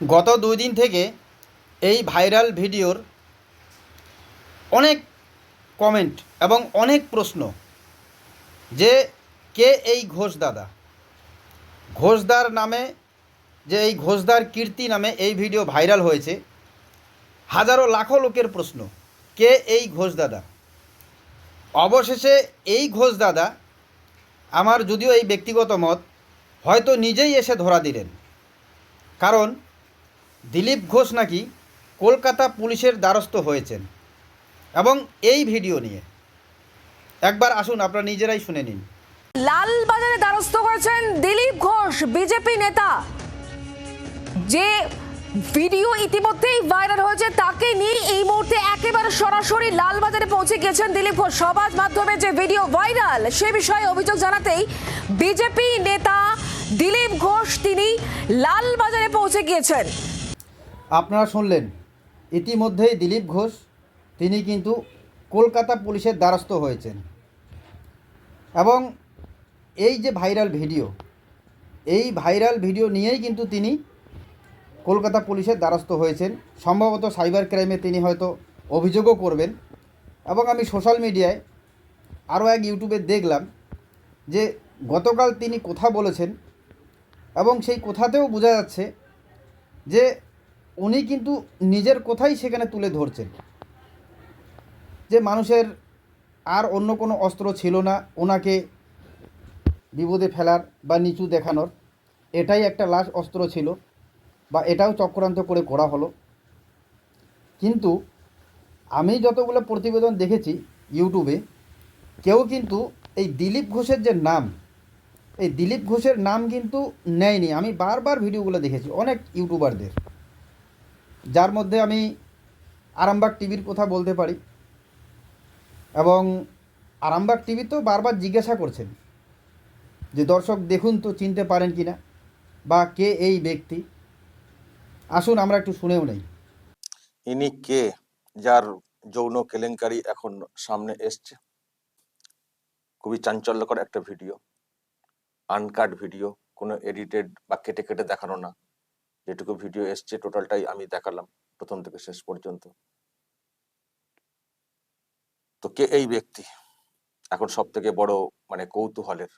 গত দুই দিন থেকে এই ভাইরাল ভিডিওর অনেক কমেন্ট এবং অনেক প্রশ্ন যে কে এই ঘোষ দাদা ঘোষদার নামে যে এই ঘোষদার কীর্তি নামে এই ভিডিও ভাইরাল হয়েছে, হাজারো লাখো লোকের প্রশ্ন, কে এই ঘোষ দাদা অবশেষে এই ঘোষ দাদা আমার যদিও এই ব্যক্তিগত মত, হয়তো নিজেই এসে ধরা দিলেন। কারণ দিলীপ ঘোষ নাকি কলকাতা পুলিশের দ্বারস্থ হয়েছেন। এবং এই ভিডিও নিয়ে। একবার আসুন, আপনারা নিজেরাই শুনে নিন। লালবাজারে দ্বারস্থ হয়েছেন দিলীপ ঘোষ, বিজেপি নেতা। যে ভিডিও ইতিমধ্যেই ভাইরাল হয়েছে, তাকে নিয়ে এই মুহূর্তে একেবারে সরাসরি লালবাজারে পৌঁছে গেছেন দিলীপ ঘোষ। সমাজ মাধ্যমে যে ভিডিও ভাইরাল, সে বিষয়ে অভিযোগ জানাতেই বিজেপি নেতা দিলীপ ঘোষ তিনি লালবাজারে পৌঁছে গিয়েছেন। আপনারা শুনলেন। ইতিমধ্যেই দিলীপ ঘোষ, তিনি কিন্তু কলকাতা পুলিশের দ্বারস্থ হয়েছেন। এবং এই যে ভাইরাল ভিডিও, এই ভাইরাল ভিডিও নিয়েই কিন্তু তিনি কলকাতা পুলিশের দ্বারস্থ হয়েছেন। সম্ভবত সাইবার ক্রাইমে তিনি হয়তো অভিযোগও করবেন। এবং আমি সোশ্যাল মিডিয়ায় আরও এক ইউটিউবে দেখলাম যে গতকাল তিনি কথা বলেছেন এবং সেই কথাতেও বোঝা যাচ্ছে যে উনি কিন্তু নিজের কথাই সেখানে তুলে ধরছেন। যে মানুষের আর অন্য কোনো অস্ত্র ছিল না ওনাকে বিপদে ফেলার বা নিচু দেখানোর। এটাই একটা লাশ অস্ত্র ছিল বা এটাও চক্রান্ত করে করা হলো। কিন্তু আমি যতগুলো প্রতিবেদন দেখেছি ইউটিউবে, কেউ কিন্তু এই দিলীপ ঘোষের যে নাম, এই দিলীপ ঘোষের নাম কিন্তু নেয়নি। আমি বারবার ভিডিওগুলো দেখেছি, অনেক ইউটিউবারদের। যার মধ্যে আমি আরামবাগ টিভির কথা বলতে পারি। এবং আরামবাগ টিভি তো বারবার জিজ্ঞাসা করছেন যে, দর্শক, দেখুন তো, চিনতে পারেন কি না বা কে এই ব্যক্তি? আসুন, আমরা একটু শুনেও নেই। ইনি কে যার যৌন কেলেঙ্কারি এখন সামনে এসছে? খুবই চাঞ্চল্যকর একটা ভিডিও, আনকাট ভিডিও, কোনো এডিটেড বা কেটে কেটে দেখানো না। যেটুকু ভিডিও এসছে, টোটালটাই আমি দেখালাম প্রথম থেকে শেষ পর্যন্ত। তো কে এই ব্যক্তি? এখন সব থেকে বড় মানে কৌতূহলের।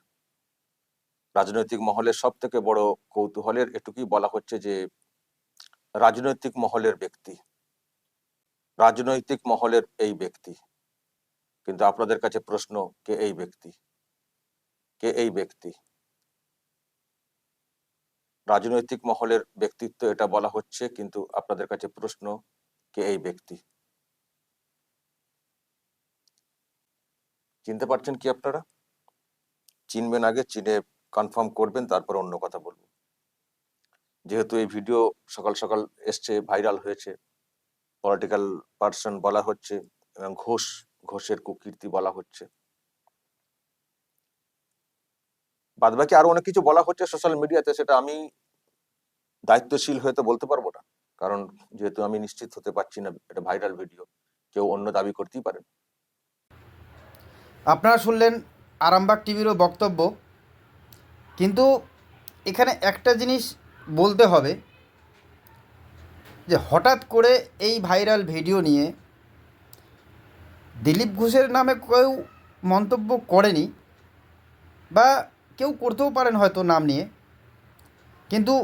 রাজনৈতিক মহলের সব থেকে বড় কৌতূহলের এটুকুই বলা হচ্ছে যে, রাজনৈতিক মহলের ব্যক্তি। রাজনৈতিক মহলের এই ব্যক্তি। কিন্তু আপনাদের কাছে প্রশ্ন, কে এই ব্যক্তি? কে এই ব্যক্তি? রাজনৈতিক মহলের ব্যক্তিত্ব এটা বলা হচ্ছে, কিন্তু আপনাদের কাছে প্রশ্ন, কে এই ব্যক্তি? চিনতে পারছেন কি আপনারা? চিনবেন আগে, চিনে কনফার্ম করবেন, তারপর অন্য কথা বলব। যেহেতু এই ভিডিও সকাল সকাল এসছে ভাইরাল হয়েছে পলিটিক্যাল পার্সন বলা হচ্ছে এবং ঘোষ, ঘোষের কুকীর্তি বলা হচ্ছে। বাদ বাকি আরও অনেক কিছু বলা হচ্ছে সোশ্যাল মিডিয়াতে সেটা আমি দায়িত্বশীল হয়ে তো বলতে পারব না। কারণ যেহেতু আমি নিশ্চিত হতে পারছি না এটা ভাইরাল ভিডিও কেউ অন্য দাবি করতেই পারেন আপনারা শুনলেন আরামবাগ টিভিরও বক্তব্য। কিন্তু এখানে একটা জিনিস বলতে হবে, যে হঠাৎ করে এই ভাইরাল ভিডিও নিয়ে দিলীপ ঘোষের নামে কেউ মন্তব্য করেনি, বা কেউ করতেও পারেন হয়তো নাম নিয়ে। কিন্তু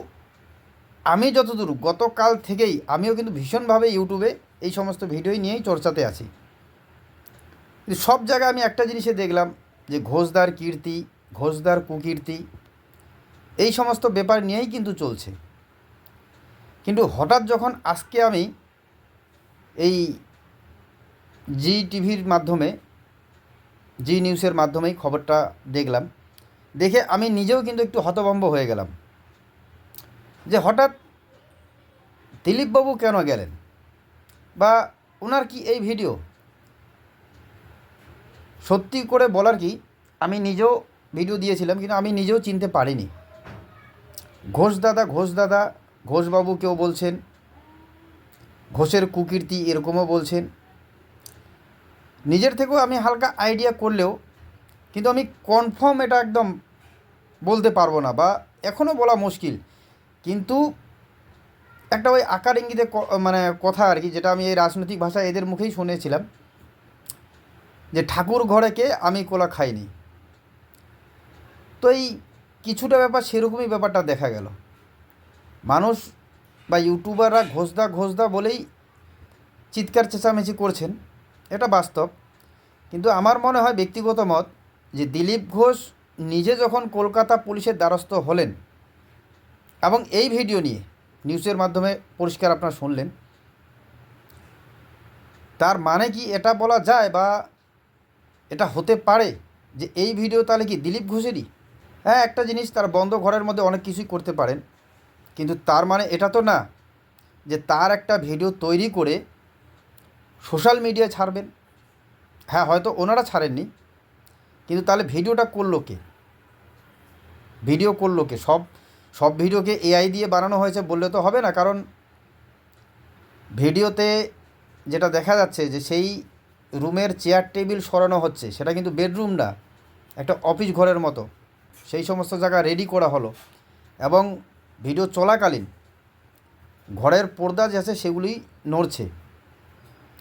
আমি যতদূর গতকাল থেকেই আমিও কিন্তু ভীষণভাবে ইউটিউবে এই সমস্ত ভিডিও নিয়েই চর্চাতে আছি। কিন্তু সব জায়গায় আমি একটা জিনিসে দেখলাম যে ঘোষদার কীর্তি, ঘোষদার কুকীর্তি এই সমস্ত ব্যাপার নিয়েই কিন্তু চলছে। কিন্তু হঠাৎ যখন আজকে আমি এই জি টিভির মাধ্যমে, জি নিউজের মাধ্যমেই খবরটা দেখলাম দেখে আমি নিজেও কিন্তু একটু হতভম্ব হয়ে গেলাম। যে হঠাৎ দিলীপবাবু কেন গেলেন? বা ওনার কি এই ভিডিও? সত্যি করে বলার কি, আমি নিজেও ভিডিও দিয়েছিলাম, কিন্তু আমি নিজেও চিনতে পারিনি। ঘোষ দাদা ঘোষ দাদা ঘোষবাবু কেউ বলছেন, ঘোষের কুকীর্তি এরকমও বলছেন। নিজের থেকেও আমি হালকা আইডিয়া করলেও কিন্তু আমি কনফার্ম এটা একদম বলতে পারব না বা এখনও বলা মুশকিল। কিন্তু একটা ওই আকার ইঙ্গিতে মানে কথা আর কি, যেটা আমি এই রাজনৈতিক ভাষায় এদের মুখেই শুনেছিলাম, যে ঠাকুর ঘরেকে আমি কোলা খাইনি। তো এই কিছুটা ব্যাপার সেরকমই ব্যাপারটা দেখা গেল। মানুষ বা ইউটিউবাররা ঘোষদা ঘোষদা বলেই চিৎকার চেঁচামেচি করছেন, এটা বাস্তব। কিন্তু আমার মনে হয় ব্যক্তিগত মত যে দিলীপ ঘোষ নিজে যখন কলকাতা পুলিশের দ্বারস্থ হলেন এবং এই ভিডিও নিয়ে নিউজের মাধ্যমে পরিষ্কার আপনারা শুনলেন, তার মানে কি এটা বলা যায় বা এটা হতে পারে যে এই ভিডিও তাহলে কি দিলীপ ঘোষেরই? হ্যাঁ একটা জিনিস তার বন্ধ ঘরের মধ্যে অনেক কিছুই করতে পারেন, কিন্তু তার মানে এটা তো না যে তার একটা ভিডিও তৈরি করে সোশ্যাল মিডিয়ায় ছাড়বেন। হ্যাঁ হয়তো ওনারা ছাড়েননি কিন্তু তাহলে ভিডিওটা করল কে? ভিডিও করল কে? সব সব ভিডিওকে এআই দিয়ে বানানো হয়েছে বললে তো হবে না, কারণ ভিডিওতে যেটা দেখা যাচ্ছে যে সেই রুমের চেয়ার টেবিল সরানো হচ্ছে, সেটা কিন্তু বেডরুম না, একটা অফিস ঘরের মতো। সেই সমস্ত জায়গা রেডি করা হলো। এবং ভিডিও চলাকালীন ঘরের পর্দা যে আছে সেগুলি নড়ছে,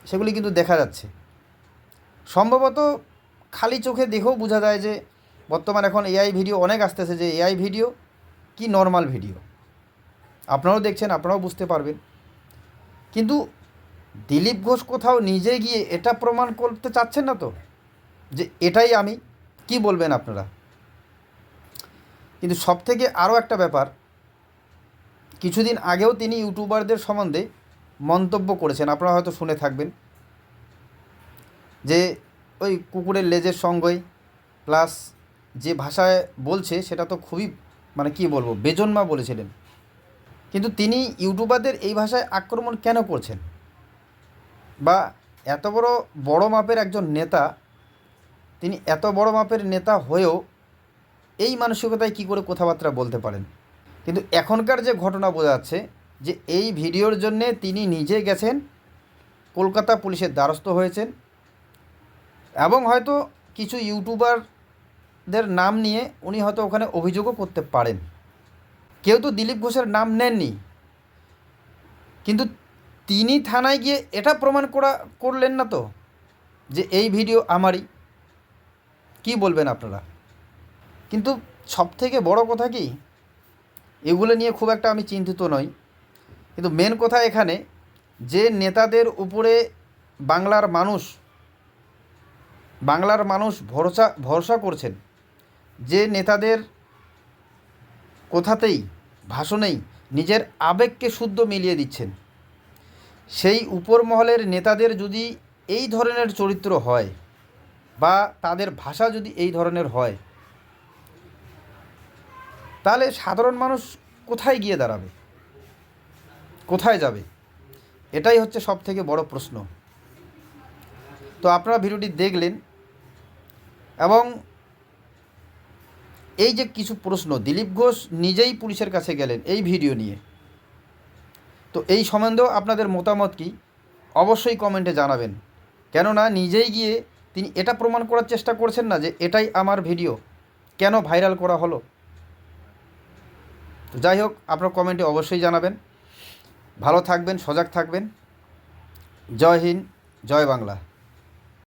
সেগুলি কিন্তু দেখা যাচ্ছে। সম্ভবত খালি চোখে দেখেও বোঝা যায় যে বর্তমান এখন এআই ভিডিও অনেক আসতেছে যে এআই ভিডিও কি নর্মাল ভিডিও আপনারাও দেখছেন, আপনারাও বুঝতে পারবেন। কিন্তু দিলীপ ঘোষ কোথাও নিজে গিয়ে এটা প্রমাণ করতে চাচ্ছেন না তো? যে এটাই আমি, কি বলবেন আপনারা? কিন্তু সব থেকে আরও একটা ব্যাপার, কিছুদিন আগেও তিনি ইউটিউবারদের সম্বন্ধে মন্তব্য করেছেন, আপনারা হয়তো শুনে থাকবেন। যে ওই কুকুরের লেজের সঙ্গই প্লাস যে ভাষায় বলছে সেটা তো খুবই মানে কি বলব, বেজন্মা বলেছিলেন। কিন্তু তিনি ইউটিউবারদের এই ভাষায় আক্রমণ কেন করছেন? বা এত বড় বড় মাপের একজন নেতা, তিনি এত বড় মাপের নেতা হয়েও এই মানসিকতায় কী করে কথাবার্তা বলতে পারেন? কিন্তু এখনকার যে ঘটনা বোঝা যাচ্ছে যে এই ভিডিওর জন্যে তিনি নিজে গেছেন, কলকাতা পুলিশের দ্বারস্থ হয়েছেন এবং হয়তো কিছু ইউটিউবারদের নাম নিয়ে উনি হয়তো ওখানে অভিযোগও করতে পারেন। কেউ তো দিলীপ ঘোষের নাম নেননি। কিন্তু তিনি থানায় গিয়ে এটা প্রমাণ করা, করলেন না তো যে এই ভিডিও আমারই। কি বলবেন আপনারা? কিন্তু সব থেকে বড় কথা কি, এগুলো নিয়ে খুব একটা আমি চিন্তিত নই। কিন্তু মেন কথা এখানে, যে নেতাদের উপরে বাংলার মানুষ বাংলার মানুষ ভরসা ভরসা করছেন যে নেতাদের কোথাতেই, ভাষণেই নিজের আবেগকে শুদ্ধ মিলিয়ে দিচ্ছেন। সেই উপর মহলের নেতাদের যদি এই ধরনের চরিত্র হয় বা তাদের ভাষা যদি এই ধরনের হয়, তাহলে সাধারণ মানুষ কোথায় গিয়ে দাঁড়াবে? কোথায় যাবে? এটাই হচ্ছে সব থেকে বড় প্রশ্ন। তো আপনারা ভিডিওটি দেখলেন এবং এই যে কিছু প্রশ্ন, দিলীপ ঘোষ নিজেই পুলিশের কাছে গেলেন এই ভিডিও নিয়ে। তো এই সম্বন্ধেও আপনাদের মতামত কি? অবশ্যই কমেন্টে জানাবেন। কেননা নিজেই গিয়ে তিনি এটা প্রমাণ করার চেষ্টা করছেন না যে এটাই আমার ভিডিও। কেন ভাইরাল করা হলো? তো যাই হোক, আপনার কমেন্টে অবশ্যই জানাবেন। ভালো থাকবেন, সজাগ থাকবেন। জয় হিন্দ, জয় বাংলা।